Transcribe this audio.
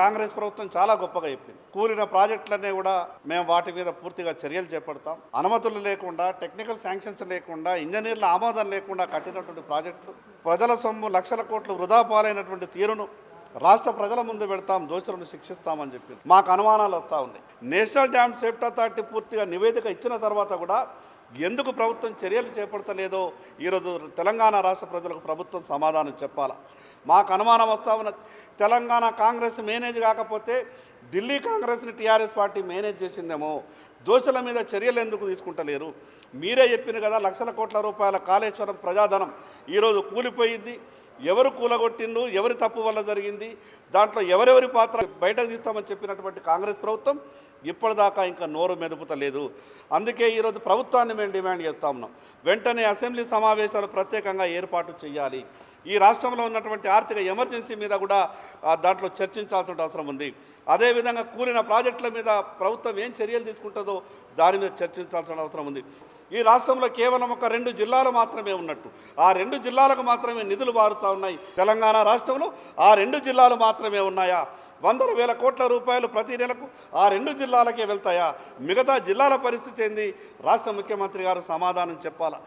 కాంగ్రెస్ ప్రభుత్వం చాలా గొప్పగా చెప్పింది. కూలిన ప్రాజెక్టులన్నీ కూడా మేము వాటి మీద పూర్తిగా చర్యలు చేపడతాం. అనుమతులు లేకుండా టెక్నికల్ శాంక్షన్స్ లేకుండా ఇంజనీర్ల ఆమోదం లేకుండా కట్టినటువంటి ప్రాజెక్టులు ప్రజల సొమ్ము లక్షల కోట్లు వృధా పాలైనటువంటి తీరును రాష్ట్ర ప్రజల ముందు పెడతాం దోషులను శిక్షిస్తామని చెప్పి మాకు అనుమానాలు వస్తూ ఉన్నాయి. నేషనల్ డ్యామ్ సేఫ్టీ అథారిటీ పూర్తిగా నివేదిక ఇచ్చిన తర్వాత కూడా ఎందుకు ప్రభుత్వం చర్యలు చేపడతలేదో ఈరోజు తెలంగాణ రాష్ట్ర ప్రజలకు ప్రభుత్వం సమాధానం చెప్పాలా? మాకు అనుమానం వస్తూ ఉన్నది. తెలంగాణ కాంగ్రెస్ మేనేజ్ కాకపోతే ఢిల్లీ కాంగ్రెస్ని టీఆర్ఎస్ పార్టీ మేనేజ్ చేసిందేమో. దోషుల మీద చర్యలు ఎందుకు తీసుకుంటలేరు? మీరే చెప్పిన కదా లక్షల కోట్ల రూపాయల కాళేశ్వరం ప్రజాధనం ఈరోజు కూలిపోయింది. ఎవరు కూలగొట్టిండు ఎవరి తప్పు వల్ల జరిగింది దాంట్లో ఎవరెవరి పాత్ర బయటకు తీస్తామని చెప్పినటువంటి కాంగ్రెస్ ప్రభుత్వం ఇప్పటిదాకా ఇంకా నోరు మెదుపుతలేదు. అందుకే ఈరోజు ప్రభుత్వాన్ని మేము డిమాండ్ చేస్తా ఉన్నాం. వెంటనే అసెంబ్లీ సమావేశాలు ప్రత్యేకంగా ఏర్పాటు చేయాలి. ఈ రాష్ట్రంలో ఉన్నటువంటి ఆర్థిక ఎమర్జెన్సీ మీద కూడా దాంట్లో చర్చించాల్సిన అవసరం ఉంది. అదేవిధంగా కూలిన ప్రాజెక్టుల మీద ప్రభుత్వం ఏం చర్యలు తీసుకుంటుందో దాని మీద చర్చించాల్సిన అవసరం ఉంది. ఈ రాష్ట్రంలో కేవలం ఒక రెండు జిల్లాలు మాత్రమే ఉన్నట్టు. ఆ రెండు జిల్లాలకు మాత్రమే నిధులు మారుతూ ఉన్నాయి. తెలంగాణ రాష్ట్రంలో ఆ రెండు జిల్లాలు మాత్రమే ఉన్నాయా? వందల వేల కోట్ల రూపాయలు ప్రతి నెలకు ఆ రెండు జిల్లాలకే వెళ్తాయా? మిగతా జిల్లాల పరిస్థితి ఏంది? రాష్ట్ర ముఖ్యమంత్రి గారు సమాధానం చెప్పాలా?